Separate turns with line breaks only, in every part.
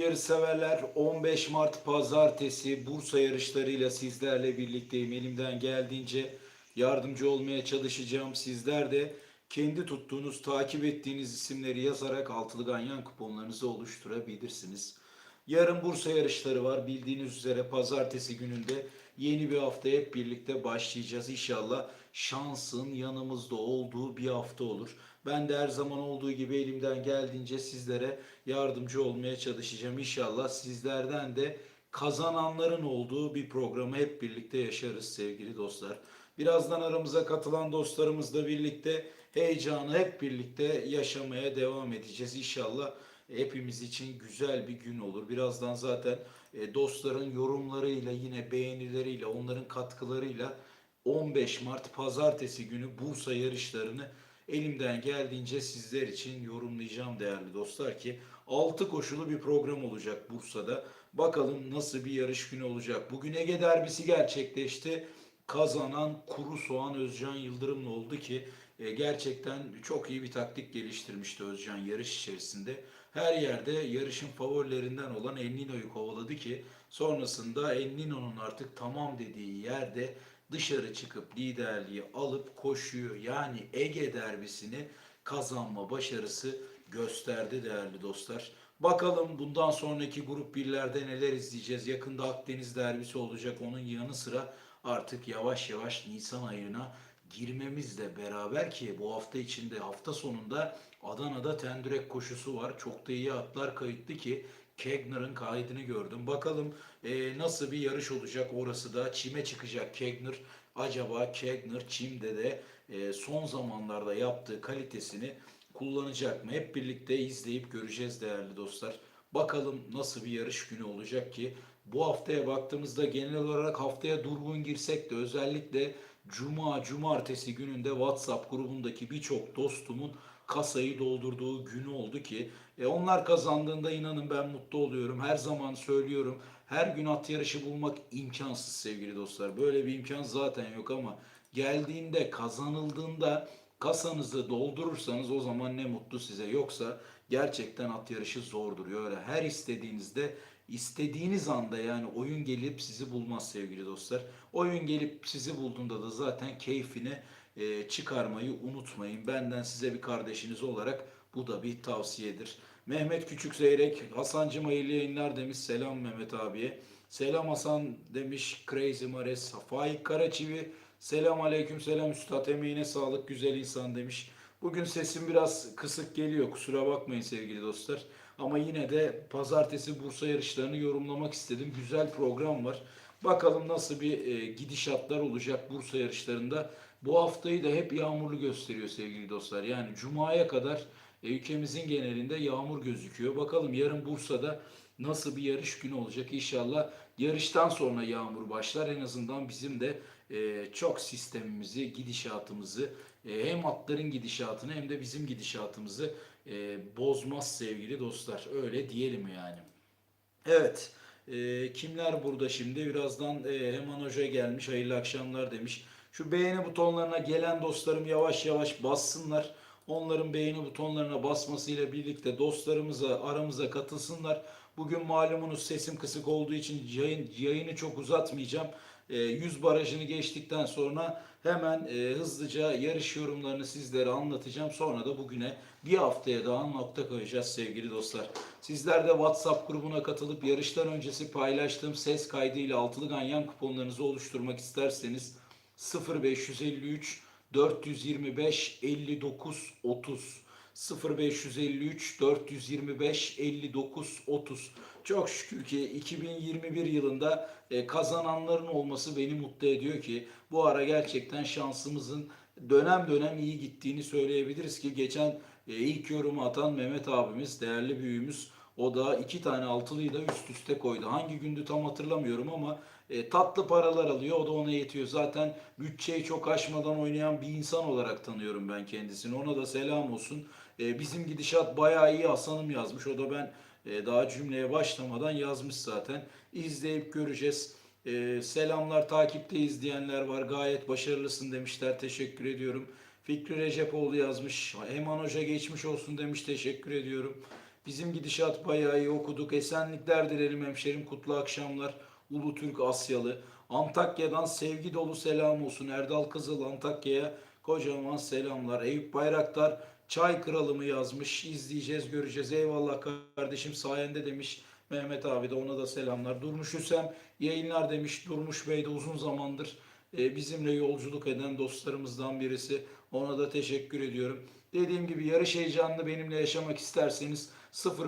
Yarışseverler 15 Mart Pazartesi Bursa yarışlarıyla sizlerle birlikteyim. Elimden geldiğince yardımcı olmaya çalışacağım. Sizler de kendi tuttuğunuz, takip ettiğiniz isimleri yazarak altılı ganyan kuponlarınızı oluşturabilirsiniz. Yarın Bursa yarışları var. Bildiğiniz üzere pazartesi gününde yeni bir haftaya hep birlikte başlayacağız. İnşallah şansın yanımızda olduğu bir hafta olur. Ben de her zaman olduğu gibi elimden geldiğince sizlere yardımcı olmaya çalışacağım. İnşallah sizlerden de kazananların olduğu bir programı hep birlikte yaşarız sevgili dostlar. Birazdan aramıza katılan dostlarımızla birlikte heyecanı hep birlikte yaşamaya devam edeceğiz. İnşallah hepimiz için güzel bir gün olur. Birazdan zaten e, dostların yorumlarıyla yine beğenileriyle onların katkılarıyla 15 Mart pazartesi günü Bursa yarışlarını elimden geldiğince sizler için yorumlayacağım değerli dostlar ki 6 koşulu bir program olacak Bursa'da. Bakalım nasıl bir yarış günü olacak. Bugün Ege derbisi gerçekleşti. Kazanan Kuru Soğan Özcan Yıldırım'la oldu ki e, gerçekten çok iyi bir taktik geliştirmişti Özcan yarış içerisinde. Her yerde yarışın favorilerinden olan Ennino'yu kovaladı ki sonrasında Ennino'nun artık tamam dediği yerde dışarı çıkıp liderliği alıp koşuyor. Yani Ege derbisini kazanma başarısı gösterdi değerli dostlar. Bakalım bundan sonraki grup birlerde neler izleyeceğiz. Yakında Akdeniz derbisi olacak. Onun yanı sıra artık yavaş yavaş Nisan ayına girmemizle beraber ki bu hafta içinde hafta sonunda Adana'da tendürek koşusu var. Çok da iyi atlar kayıtlı ki Kegner'ın kaydını gördüm. Bakalım e, nasıl bir yarış olacak orası da. Çime çıkacak Kegner. Acaba Kegner Çim'de de e, son zamanlarda yaptığı kalitesini kullanacak mı? Hep birlikte izleyip göreceğiz değerli dostlar. Bakalım nasıl bir yarış günü olacak ki bu haftaya baktığımızda genel olarak haftaya durgun girsek de özellikle Cuma, Cumartesi gününde WhatsApp grubundaki birçok dostumun kasayı doldurduğu günü oldu ki e, onlar kazandığında inanın ben mutlu oluyorum. Her zaman söylüyorum. Her gün at yarışı bulmak imkansız sevgili dostlar. Böyle bir imkan zaten yok ama geldiğinde kazanıldığında kasanızı doldurursanız o zaman ne mutlu size. Yoksa gerçekten at yarışı zor duruyor. Öyle her istediğinizde istediğiniz anda yani oyun gelip sizi bulmaz sevgili dostlar. Oyun gelip sizi bulduğunda da zaten keyfini e, çıkarmayı unutmayın. Benden size bir kardeşiniz olarak bu da bir tavsiyedir. Mehmet Küçük Zeyrek, Hasancım hayırlı yayınlar demiş. Selam Mehmet abiye. Selam Hasan demiş. Crazy Mares. Faik Karaçivi. Selam aleyküm selam üstad emeğine sağlık güzel insan demiş. Bugün sesim biraz kısık geliyor kusura bakmayın sevgili dostlar. Ama yine de pazartesi Bursa yarışlarını yorumlamak istedim. Güzel program var. Bakalım nasıl bir e, gidişatlar olacak Bursa yarışlarında. Bu haftayı da hep yağmurlu gösteriyor sevgili dostlar. Yani Cuma'ya kadar e, ülkemizin genelinde yağmur gözüküyor. Bakalım yarın Bursa'da nasıl bir yarış günü olacak. İnşallah yarıştan sonra yağmur başlar. En azından bizim de e, çok sistemimizi, gidişatımızı e, hem atların gidişatını hem de bizim gidişatımızı e, bozmaz sevgili dostlar. Öyle diyelim yani. Evet. e, kimler burada şimdi? Birazdan e, Heman Hoca gelmiş. Hayırlı akşamlar demiş. Şu beğeni butonlarına gelen dostlarım yavaş yavaş bassınlar. Onların beğeni butonlarına basmasıyla birlikte dostlarımıza aramıza katılsınlar. Bugün malumunuz sesim kısık olduğu için yayın, yayını çok uzatmayacağım. E, 100 barajını geçtikten sonra hemen e, hızlıca yarış yorumlarını sizlere anlatacağım. Sonra da bugüne bir haftaya daha nokta koyacağız sevgili dostlar. Sizler de WhatsApp grubuna katılıp yarıştan öncesi paylaştığım ses kaydıyla altılı ganyan kuponlarınızı oluşturmak isterseniz 0553 425 59 30 0553 425 59 30 çok şükür ki 2021 yılında e, kazananların olması beni mutlu ediyor ki bu ara gerçekten şansımızın dönem dönem iyi gittiğini söyleyebiliriz ki geçen e, ilk yorumu atan Mehmet abimiz değerli büyüğümüz o da iki tane altılıyı da üst üste koydu. Hangi gündü tam hatırlamıyorum ama e, tatlı paralar alıyor. O da ona yetiyor. Zaten bütçeyi çok aşmadan oynayan bir insan olarak tanıyorum ben kendisini. Ona da selam olsun. E, bizim gidişat bayağı iyi Hasan'ım yazmış. O da ben e, daha cümleye başlamadan yazmış zaten. İzleyip göreceğiz. E, selamlar takipte izleyenler var. Gayet başarılısın demişler. Teşekkür ediyorum. Fikri Recepoğlu yazmış. Heman Hoca geçmiş olsun demiş. Teşekkür ediyorum. Bizim gidişat bayağı iyi okuduk. Esenlikler dilerim hemşerim. Kutlu akşamlar. Ulu Türk Asyalı. Antakya'dan sevgi dolu selam olsun. Erdal Kızıl Antakya'ya kocaman selamlar. Eyüp Bayraktar Çay Kralımı yazmış. İzleyeceğiz, göreceğiz. Eyvallah kardeşim sayende demiş. Mehmet abi de ona da selamlar. Durmuş Hüsem yayınlar demiş. Durmuş Bey de uzun zamandır e, bizimle yolculuk eden dostlarımızdan birisi. Ona da teşekkür ediyorum. Dediğim gibi yarış heyecanını benimle yaşamak isterseniz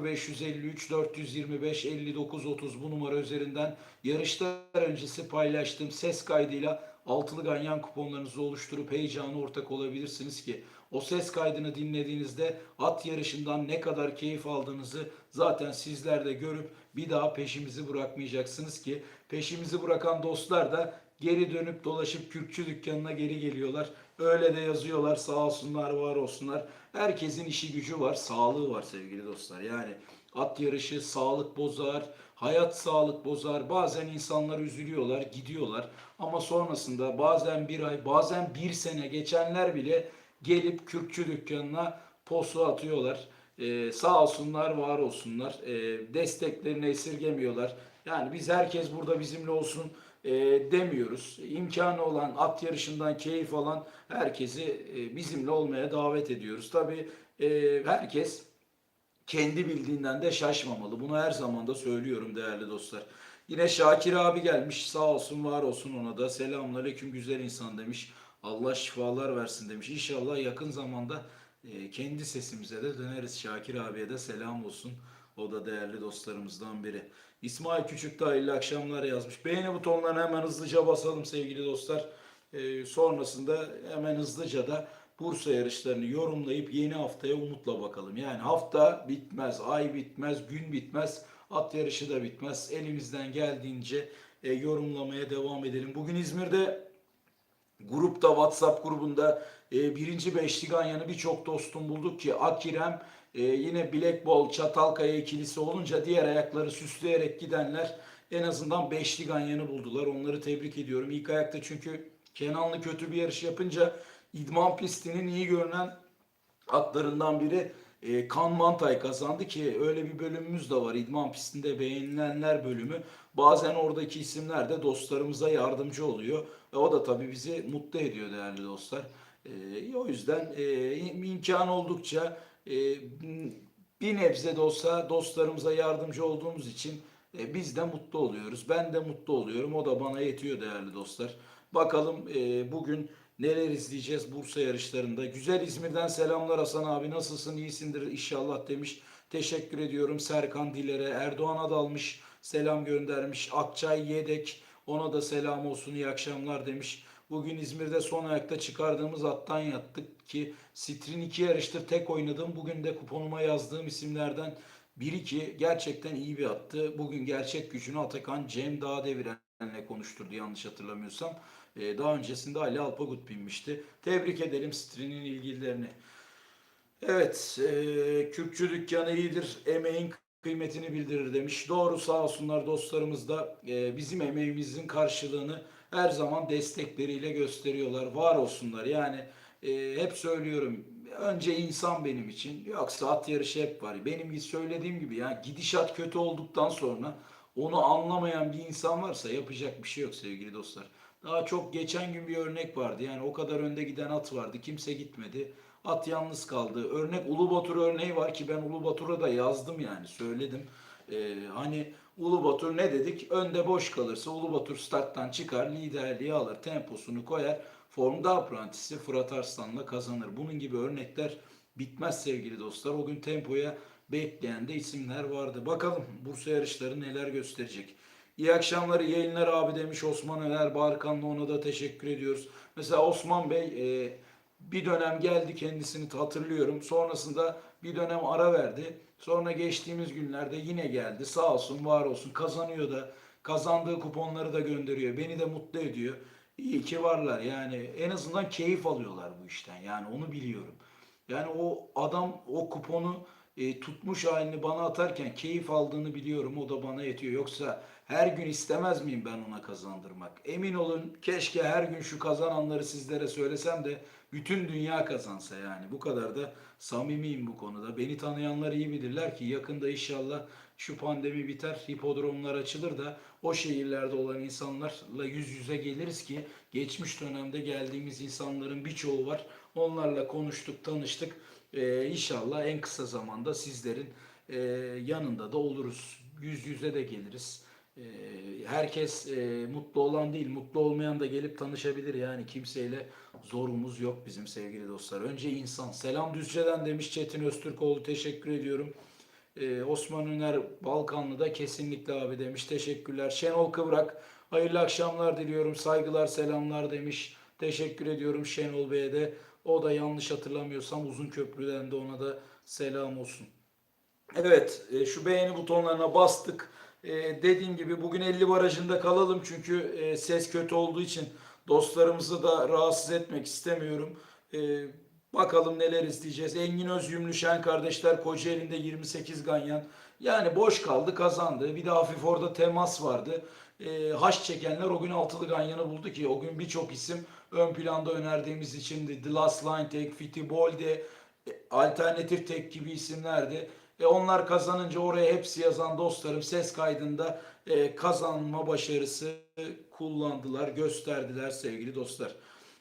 0553 425 59 30 bu numara üzerinden yarışlar öncesi paylaştığım ses kaydıyla altılı ganyan kuponlarınızı oluşturup heyecanı ortak olabilirsiniz ki o ses kaydını dinlediğinizde at yarışından ne kadar keyif aldığınızı zaten sizler de görüp bir daha peşimizi bırakmayacaksınız ki peşimizi bırakan dostlar da geri dönüp dolaşıp kürkçü dükkanına geri geliyorlar. Öyle de yazıyorlar sağ olsunlar var olsunlar. Herkesin işi gücü var, sağlığı var sevgili dostlar. Yani at yarışı sağlık bozar, hayat sağlık bozar. Bazen insanlar üzülüyorlar, gidiyorlar. Ama sonrasında bazen bir ay, bazen bir sene geçenler bile gelip kürkçü dükkanına posu atıyorlar. Ee, sağ olsunlar, var olsunlar. Ee, desteklerini esirgemiyorlar. Yani biz herkes burada bizimle olsun e, demiyoruz. İmkanı olan, at yarışından keyif alan herkesi e, bizimle olmaya davet ediyoruz. Tabii e, herkes kendi bildiğinden de şaşmamalı. Bunu her zaman da söylüyorum değerli dostlar. Yine Şakir abi gelmiş. Sağ olsun, var olsun ona da. Selamünaleyküm güzel insan demiş. Allah şifalar versin demiş. İnşallah yakın zamanda e, kendi sesimize de döneriz. Şakir abiye de selam olsun. O da değerli dostlarımızdan biri. İsmail Küçük de hayırlı akşamlar yazmış. Beğeni butonlarına hemen hızlıca basalım sevgili dostlar. E, sonrasında hemen hızlıca da Bursa yarışlarını yorumlayıp yeni haftaya umutla bakalım. Yani hafta bitmez, ay bitmez, gün bitmez, at yarışı da bitmez. Elimizden geldiğince e, yorumlamaya devam edelim. Bugün İzmir'de grupta WhatsApp grubunda e, birinci beşli ganyanı birçok dostum bulduk ki Akirem e, yine Black Ball Çatalkaya ikilisi olunca diğer ayakları süsleyerek gidenler en azından beşli ganyanı buldular. Onları tebrik ediyorum. İlk ayakta çünkü Kenanlı kötü bir yarış yapınca idman pistinin iyi görünen atlarından biri e, Kan Mantay kazandı ki öyle bir bölümümüz de var. İdman pistinde beğenilenler bölümü. Bazen oradaki isimler de dostlarımıza yardımcı oluyor. Ve o da tabii bizi mutlu ediyor değerli dostlar. E, o yüzden e, imkan oldukça e, bir nebze de olsa dostlarımıza yardımcı olduğumuz için e, biz de mutlu oluyoruz. Ben de mutlu oluyorum. O da bana yetiyor değerli dostlar. Bakalım e, bugün neler izleyeceğiz Bursa yarışlarında. Güzel İzmir'den selamlar Hasan abi. Nasılsın? İyisindir inşallah demiş. Teşekkür ediyorum Serkan Diler'e. Erdoğan adalmış. Selam göndermiş. Akçay Yedek. Ona da selam olsun. iyi akşamlar demiş. Bugün İzmir'de son ayakta çıkardığımız attan yattık ki Strin 2 yarıştır tek oynadım. Bugün de kuponuma yazdığım isimlerden biri ki gerçekten iyi bir attı. Bugün gerçek gücünü Atakan Cem Dağdeviren'le konuşturdu yanlış hatırlamıyorsam. Ee, daha öncesinde Ali Alpagut binmişti. Tebrik edelim Strin'in ilgililerini. Evet, e, Kürkçü dükkanı iyidir, emeğin kıymetini bildirir demiş. Doğru sağ olsunlar dostlarımız da e, bizim emeğimizin karşılığını her zaman destekleriyle gösteriyorlar. Var olsunlar yani e, hep söylüyorum önce insan benim için yoksa at yarışı hep var. Benim söylediğim gibi yani gidişat kötü olduktan sonra onu anlamayan bir insan varsa yapacak bir şey yok sevgili dostlar. Daha çok geçen gün bir örnek vardı. Yani o kadar önde giden at vardı. Kimse gitmedi. At yalnız kaldı. Örnek Ulubatur örneği var ki ben Ulubatur'a da yazdım yani söyledim. Ee, hani Ulubatur ne dedik? Önde boş kalırsa Ulubatur starttan çıkar, liderliği alır, temposunu koyar. Formda aprantisi Fırat Arslan'la kazanır. Bunun gibi örnekler bitmez sevgili dostlar. O gün tempoya bekleyen de isimler vardı. Bakalım Bursa yarışları neler gösterecek. İyi akşamlar, iyi yayınlar abi demiş Osman Öner Barkan'la ona da teşekkür ediyoruz. Mesela Osman Bey e, bir dönem geldi kendisini hatırlıyorum. Sonrasında bir dönem ara verdi. Sonra geçtiğimiz günlerde yine geldi. Sağ olsun, var olsun. Kazanıyor da. Kazandığı kuponları da gönderiyor. Beni de mutlu ediyor. İyi ki varlar. Yani en azından keyif alıyorlar bu işten. Yani onu biliyorum. Yani o adam o kuponu e, tutmuş halini bana atarken keyif aldığını biliyorum. O da bana yetiyor. Yoksa her gün istemez miyim ben ona kazandırmak? Emin olun keşke her gün şu kazananları sizlere söylesem de bütün dünya kazansa yani. Bu kadar da samimiyim bu konuda. Beni tanıyanlar iyi bilirler ki yakında inşallah şu pandemi biter, hipodromlar açılır da o şehirlerde olan insanlarla yüz yüze geliriz ki geçmiş dönemde geldiğimiz insanların birçoğu var. Onlarla konuştuk, tanıştık. Ee, inşallah en kısa zamanda sizlerin e, yanında da oluruz. Yüz yüze de geliriz. Ee, herkes e, mutlu olan değil, mutlu olmayan da gelip tanışabilir. Yani kimseyle zorumuz yok bizim sevgili dostlar. Önce insan. Selam Düzce'den demiş Çetin Öztürkoğlu. Teşekkür ediyorum. Ee, Osman Üner Balkanlı da kesinlikle abi demiş. Teşekkürler. Şenol Kıvrak. Hayırlı akşamlar diliyorum. Saygılar, selamlar demiş. Teşekkür ediyorum Şenol Bey'e de. O da yanlış hatırlamıyorsam uzun köprüden de ona da selam olsun. Evet, e, şu beğeni butonlarına bastık. E, dediğim gibi bugün 50 barajında kalalım çünkü e, ses kötü olduğu için dostlarımızı da rahatsız etmek istemiyorum. E, bakalım neler izleyeceğiz. Engin Özyümlü Şen kardeşler Kocaeli'nde 28 ganyan. Yani boş kaldı kazandı. Bir de hafif orada temas vardı. E, haş çekenler o gün altılı ganyanı buldu ki o gün birçok isim ön planda önerdiğimiz içindi. The Last Line Tek, Fitibolde, e, alternatif tek gibi isimlerdi. E onlar kazanınca oraya hepsi yazan dostlarım ses kaydında e, kazanma başarısı kullandılar, gösterdiler sevgili dostlar.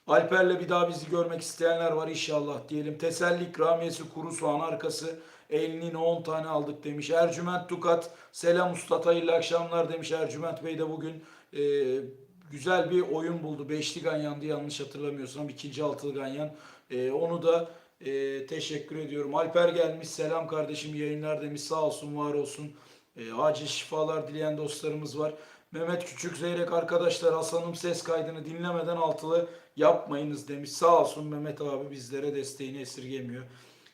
Alper'le bir daha bizi görmek isteyenler var inşallah diyelim. Teselli ikramiyesi kuru soğan arkası. Elinin 10 tane aldık demiş. Ercüment Tukat. Selam Usta hayırlı akşamlar demiş. Ercüment Bey de bugün e, güzel bir oyun buldu. Beşli ganyandı yanlış hatırlamıyorsam. ikinci altılı ganyan. E, onu da e, teşekkür ediyorum. Alper gelmiş. Selam kardeşim yayınlar demiş. Sağ olsun var olsun. E, acil şifalar dileyen dostlarımız var. Mehmet Küçük Zeyrek arkadaşlar Hasan'ım ses kaydını dinlemeden altılı yapmayınız demiş. Sağ olsun Mehmet abi bizlere desteğini esirgemiyor.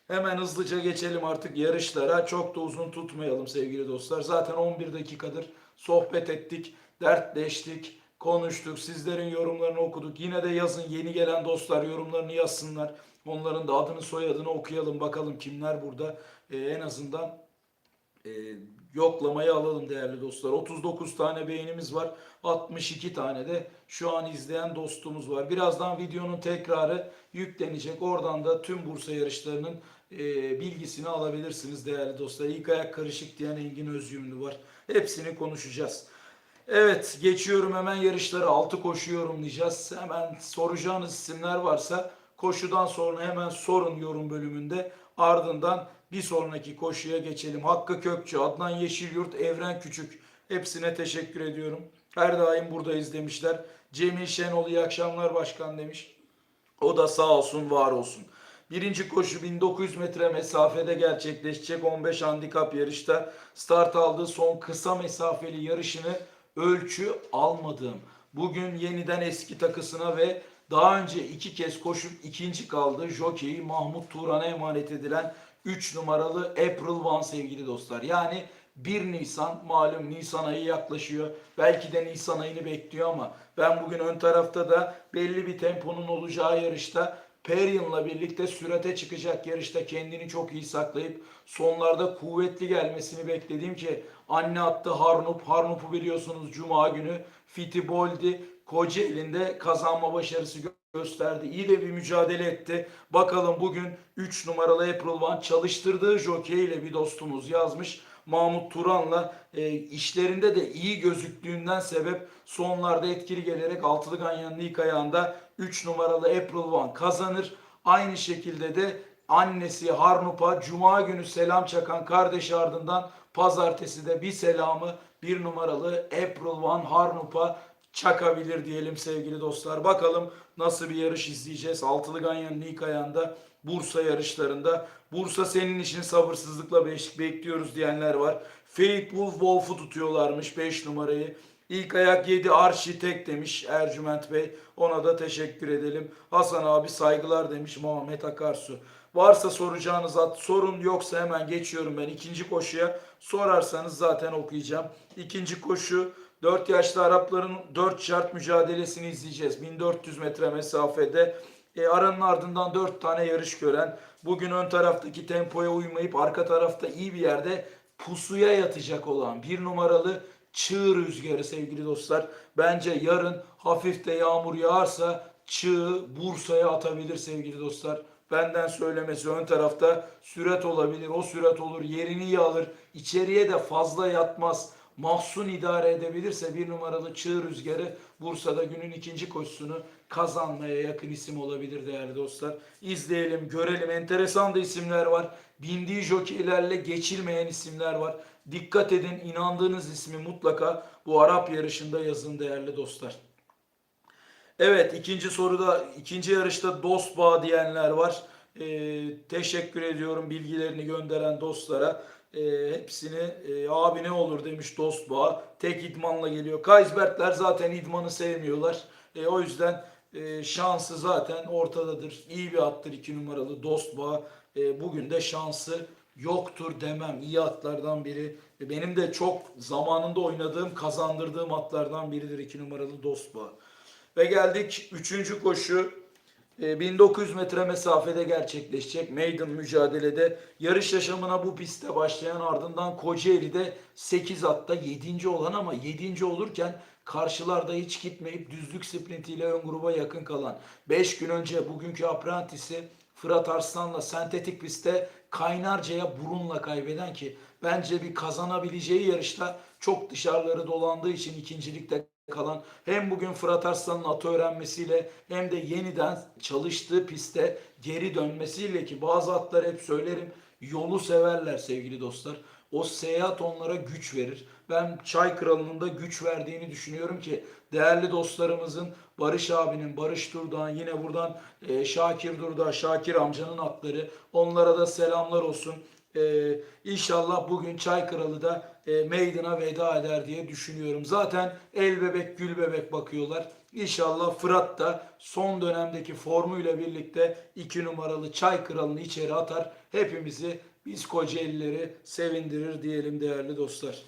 Hemen hızlıca geçelim artık yarışlara. Çok da uzun tutmayalım sevgili dostlar. Zaten 11 dakikadır sohbet ettik, dertleştik, konuştuk. Sizlerin yorumlarını okuduk. Yine de yazın yeni gelen dostlar yorumlarını yazsınlar. Onların da adını soyadını okuyalım bakalım kimler burada. Ee, en azından e, yoklamayı alalım değerli dostlar. 39 tane beğenimiz var. 62 tane de şu an izleyen dostumuz var. Birazdan videonun tekrarı yüklenecek. Oradan da tüm Bursa yarışlarının e, bilgisini alabilirsiniz değerli dostlar. İlk ayak karışık diyen Engin Özyümlü var. Hepsini konuşacağız. Evet geçiyorum hemen yarışları. Altı koşu yorumlayacağız. Hemen soracağınız isimler varsa koşudan sonra hemen sorun yorum bölümünde. Ardından bir sonraki koşuya geçelim. Hakkı Kökçü, Adnan Yeşilyurt, Evren Küçük. Hepsine teşekkür ediyorum. Her daim buradayız demişler. Cemil Şenol iyi akşamlar başkan demiş. O da sağ olsun var olsun. Birinci koşu 1900 metre mesafede gerçekleşecek 15 handikap yarışta start aldığı son kısa mesafeli yarışını ölçü almadığım. Bugün yeniden eski takısına ve daha önce iki kez koşup ikinci kaldı. Jockey Mahmut Turan'a emanet edilen 3 numaralı April One sevgili dostlar. Yani 1 Nisan malum Nisan ayı yaklaşıyor. Belki de Nisan ayını bekliyor ama ben bugün ön tarafta da belli bir temponun olacağı yarışta Perion'la birlikte sürate çıkacak yarışta kendini çok iyi saklayıp sonlarda kuvvetli gelmesini beklediğim ki anne attı Harnup. Harnup'u biliyorsunuz Cuma günü Fitiboldi Kocaeli'nde kazanma başarısı gö- gösterdi. İyi de bir mücadele etti. Bakalım bugün 3 numaralı April One çalıştırdığı jockey ile bir dostumuz yazmış. Mahmut Turan'la e, işlerinde de iyi gözüktüğünden sebep sonlarda etkili gelerek altılı ganyanın ilk ayağında 3 numaralı April One kazanır. Aynı şekilde de annesi Harnup'a Cuma günü selam çakan kardeşi ardından pazartesi de bir selamı bir numaralı April One Harnup'a çakabilir diyelim sevgili dostlar. Bakalım nasıl bir yarış izleyeceğiz. Altılı Ganyan'ın ilk ayağında Bursa yarışlarında. Bursa senin için sabırsızlıkla bekliyoruz diyenler var. Faithful Wolf'u tutuyorlarmış 5 numarayı. İlk ayak 7 Arşitek demiş Ercüment Bey. Ona da teşekkür edelim. Hasan abi saygılar demiş Muhammed Akarsu. Varsa soracağınız at sorun yoksa hemen geçiyorum ben ikinci koşuya. Sorarsanız zaten okuyacağım. İkinci koşu 4 yaşlı Arapların 4 şart mücadelesini izleyeceğiz. 1400 metre mesafede. E, aranın ardından 4 tane yarış gören Bugün ön taraftaki tempoya uymayıp arka tarafta iyi bir yerde pusuya yatacak olan bir numaralı çığ rüzgarı sevgili dostlar. Bence yarın hafif de yağmur yağarsa çığ Bursa'ya atabilir sevgili dostlar. Benden söylemesi ön tarafta sürat olabilir. O sürat olur. Yerini iyi alır. İçeriye de fazla yatmaz. Mahsun idare edebilirse bir numaralı çığ rüzgarı Bursa'da günün ikinci koşusunu kazanmaya yakın isim olabilir değerli dostlar. İzleyelim, görelim. Enteresan da isimler var. Bindiği jokeylerle geçilmeyen isimler var. Dikkat edin, inandığınız ismi mutlaka bu Arap yarışında yazın değerli dostlar. Evet ikinci soruda ikinci yarışta dost bağ diyenler var. Ee, teşekkür ediyorum bilgilerini gönderen dostlara. Ee, hepsini e, abi ne olur demiş dost bağ. Tek idmanla geliyor. Kaysbertler zaten idmanı sevmiyorlar. E, o yüzden e, şansı zaten ortadadır. İyi bir attır iki numaralı dost bağ. E, bugün de şansı yoktur demem. İyi atlardan biri. Benim de çok zamanında oynadığım, kazandırdığım atlardan biridir iki numaralı dost bağ. Ve geldik 3. koşu. E, 1900 metre mesafede gerçekleşecek maiden mücadelede. Yarış yaşamına bu pistte başlayan ardından Kocaeli'de 8 atta 7. olan ama 7. olurken karşılarda hiç gitmeyip düzlük sprintiyle ön gruba yakın kalan 5 gün önce bugünkü aprentisi Fırat Arslan'la sentetik pistte Kaynarca'ya burunla kaybeden ki bence bir kazanabileceği yarışta çok dışarıları dolandığı için ikincilikte kalan hem bugün Fırat Arslan'ın atı öğrenmesiyle hem de yeniden çalıştığı pistte geri dönmesiyle ki bazı atlar hep söylerim yolu severler sevgili dostlar. O seyahat onlara güç verir. Ben Çay Kralı'nın da güç verdiğini düşünüyorum ki değerli dostlarımızın Barış abinin, Barış Durdan, yine buradan e, Şakir Durda, Şakir amcanın atları onlara da selamlar olsun. Ee, inşallah bugün Çay Kralı da e, meydana veda eder diye düşünüyorum. Zaten el bebek gül bebek bakıyorlar. İnşallah Fırat da son dönemdeki formuyla birlikte iki numaralı Çay Kralı'nı içeri atar. Hepimizi biz Kocaelileri sevindirir diyelim değerli dostlar.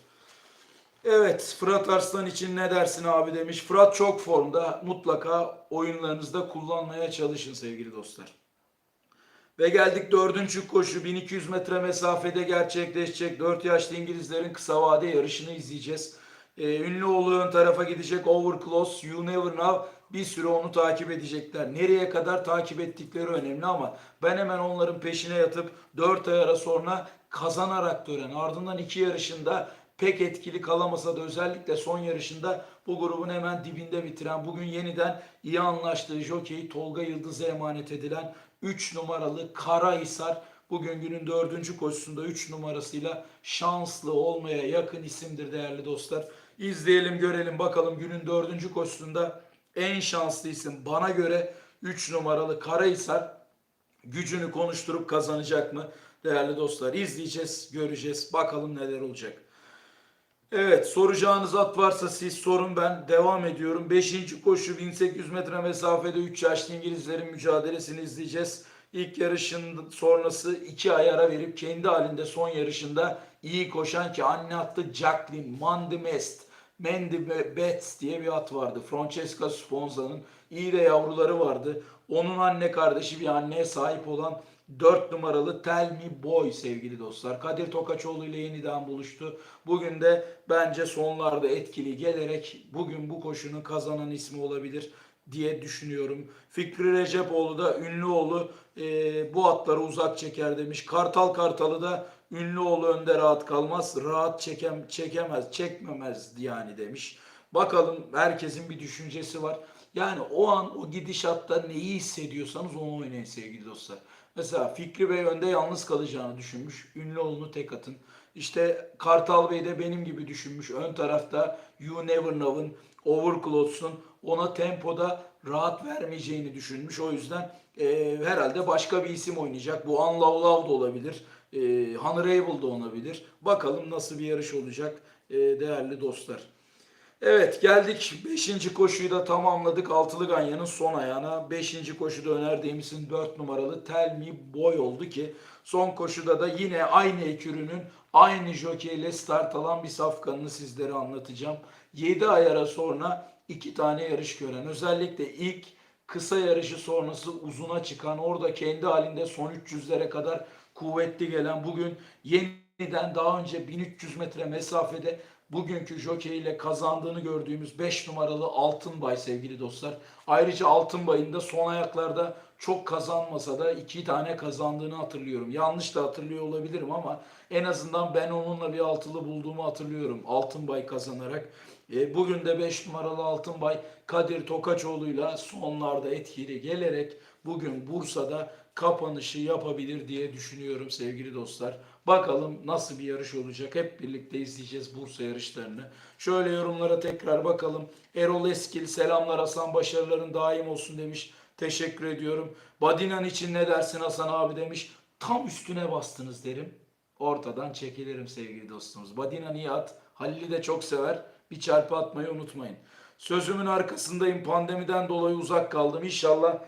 Evet Fırat Arslan için ne dersin abi demiş. Fırat çok formda mutlaka oyunlarınızda kullanmaya çalışın sevgili dostlar. Ve geldik dördüncü koşu 1200 metre mesafede gerçekleşecek 4 yaşlı İngilizlerin kısa vade yarışını izleyeceğiz. Ee, Ünlüoğlu ön tarafa gidecek Overclose, You Never Know bir süre onu takip edecekler. Nereye kadar takip ettikleri önemli ama ben hemen onların peşine yatıp 4 ay ara sonra kazanarak dönen ardından iki yarışında pek etkili kalamasa da özellikle son yarışında bu grubun hemen dibinde bitiren bugün yeniden iyi anlaştığı jockey Tolga Yıldız'a emanet edilen 3 numaralı Karahisar bugün günün 4. koşusunda 3 numarasıyla şanslı olmaya yakın isimdir değerli dostlar. İzleyelim görelim bakalım günün 4. koşusunda en şanslı isim bana göre 3 numaralı Karahisar gücünü konuşturup kazanacak mı? Değerli dostlar izleyeceğiz, göreceğiz. Bakalım neler olacak. Evet soracağınız at varsa siz sorun ben devam ediyorum. 5. koşu 1800 metre mesafede 3 yaşlı İngilizlerin mücadelesini izleyeceğiz. İlk yarışın sonrası 2 ay ara verip kendi halinde son yarışında iyi koşan ki anne attı Jacqueline Mandimest. Mandy Betts diye bir at vardı. Francesca Sponza'nın iyi de yavruları vardı. Onun anne kardeşi bir anneye sahip olan 4 numaralı Tell Me Boy sevgili dostlar. Kadir Tokaçoğlu ile yeniden buluştu. Bugün de bence sonlarda etkili gelerek bugün bu koşunun kazanan ismi olabilir diye düşünüyorum. Fikri Recepoğlu da Ünlüoğlu e, bu atları uzak çeker demiş. Kartal Kartalı da Ünlüoğlu önde rahat kalmaz. Rahat çekem, çekemez, çekmemez yani demiş. Bakalım herkesin bir düşüncesi var. Yani o an o gidişatta neyi hissediyorsanız onu oynayın sevgili dostlar. Mesela Fikri Bey önde yalnız kalacağını düşünmüş. Ünlüoğlu'nu tek atın. İşte Kartal Bey de benim gibi düşünmüş. Ön tarafta You Never Know'ın, Overclose'un ona tempoda rahat vermeyeceğini düşünmüş. O yüzden e, herhalde başka bir isim oynayacak. Bu Unlove Love da olabilir. E, Honorable da olabilir. Bakalım nasıl bir yarış olacak e, değerli dostlar. Evet geldik 5. koşuyu da tamamladık. Altılı Ganyan'ın son ayağına. 5. koşuda önerdiğimizin 4 numaralı Tell Me Boy oldu ki son koşuda da yine aynı ekürünün aynı jokeyle start alan bir safkanını sizlere anlatacağım. 7 ay ara sonra iki tane yarış gören özellikle ilk kısa yarışı sonrası uzuna çıkan orada kendi halinde son 300'lere kadar kuvvetli gelen bugün yeniden daha önce 1300 metre mesafede bugünkü jockey ile kazandığını gördüğümüz 5 numaralı Altınbay sevgili dostlar. Ayrıca Altınbay'ın da son ayaklarda çok kazanmasa da iki tane kazandığını hatırlıyorum. Yanlış da hatırlıyor olabilirim ama en azından ben onunla bir altılı bulduğumu hatırlıyorum. Altınbay kazanarak. E, bugün de 5 numaralı Altınbay Kadir Tokaçoğlu'yla sonlarda etkili gelerek bugün Bursa'da kapanışı yapabilir diye düşünüyorum sevgili dostlar. Bakalım nasıl bir yarış olacak. Hep birlikte izleyeceğiz Bursa yarışlarını. Şöyle yorumlara tekrar bakalım. Erol Eskil selamlar Hasan başarıların daim olsun demiş. Teşekkür ediyorum. Badinan için ne dersin Hasan abi demiş. Tam üstüne bastınız derim. Ortadan çekilirim sevgili dostumuz. Badina Nihat. Halil'i de çok sever. Bir çarpı atmayı unutmayın. Sözümün arkasındayım. Pandemiden dolayı uzak kaldım. İnşallah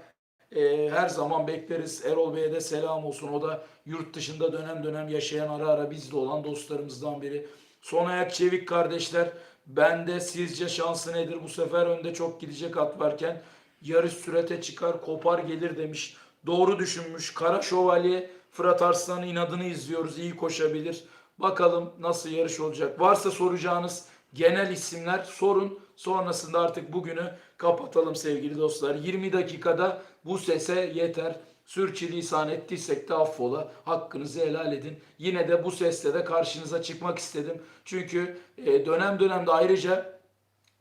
e, her zaman bekleriz. Erol Bey'e de selam olsun. O da yurt dışında dönem dönem yaşayan ara ara bizde olan dostlarımızdan biri. Son ayak çevik kardeşler. Bende sizce şansı nedir? Bu sefer önde çok gidecek at varken yarış sürete çıkar kopar gelir demiş. Doğru düşünmüş. Kara Şövalye Fırat Arslan'ın inadını izliyoruz. İyi koşabilir. Bakalım nasıl yarış olacak. Varsa soracağınız genel isimler sorun. Sonrasında artık bugünü kapatalım sevgili dostlar. 20 dakikada bu sese yeter. Sürçülisan ettiysek de affola. Hakkınızı helal edin. Yine de bu sesle de karşınıza çıkmak istedim. Çünkü e, dönem dönemde ayrıca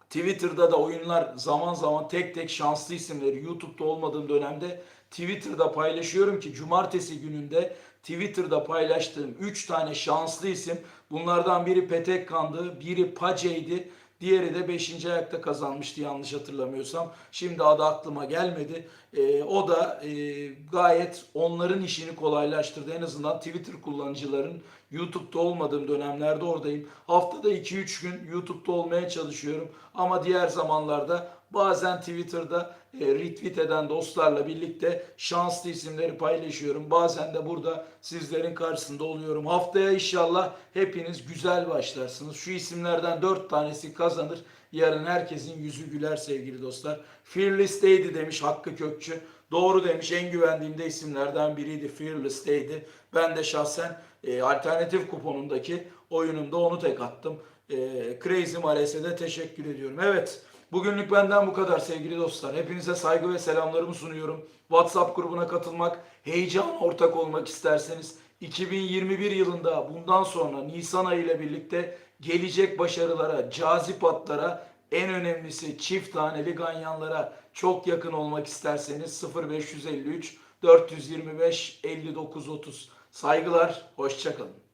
Twitter'da da oyunlar zaman zaman tek tek şanslı isimleri YouTube'da olmadığım dönemde Twitter'da paylaşıyorum ki cumartesi gününde Twitter'da paylaştığım 3 tane şanslı isim bunlardan biri Petek Kandı, biri Pace'ydi. Diğeri de 5. ayakta kazanmıştı yanlış hatırlamıyorsam. Şimdi adı aklıma gelmedi. Ee, o da e, gayet onların işini kolaylaştırdı. En azından Twitter kullanıcıların YouTube'da olmadığım dönemlerde oradayım. Haftada 2-3 gün YouTube'da olmaya çalışıyorum. Ama diğer zamanlarda bazen Twitter'da e, retweet eden dostlarla birlikte şanslı isimleri paylaşıyorum. Bazen de burada sizlerin karşısında oluyorum. Haftaya inşallah hepiniz güzel başlarsınız. Şu isimlerden 4 tanesi kazanır. Yarın herkesin yüzü güler sevgili dostlar. Fearless Day'di demiş Hakkı Kökçü. Doğru demiş en güvendiğim de isimlerden biriydi Fearless Day'di. Ben de şahsen e, alternatif kuponundaki oyunumda onu tek attım. E, Crazy Mares'e de teşekkür ediyorum. Evet bugünlük benden bu kadar sevgili dostlar. Hepinize saygı ve selamlarımı sunuyorum. WhatsApp grubuna katılmak, heyecan ortak olmak isterseniz 2021 yılında bundan sonra Nisan ayı ile birlikte gelecek başarılara, cazip atlara, en önemlisi çift taneli ganyanlara çok yakın olmak isterseniz 0553 425 59 30 saygılar, hoşçakalın.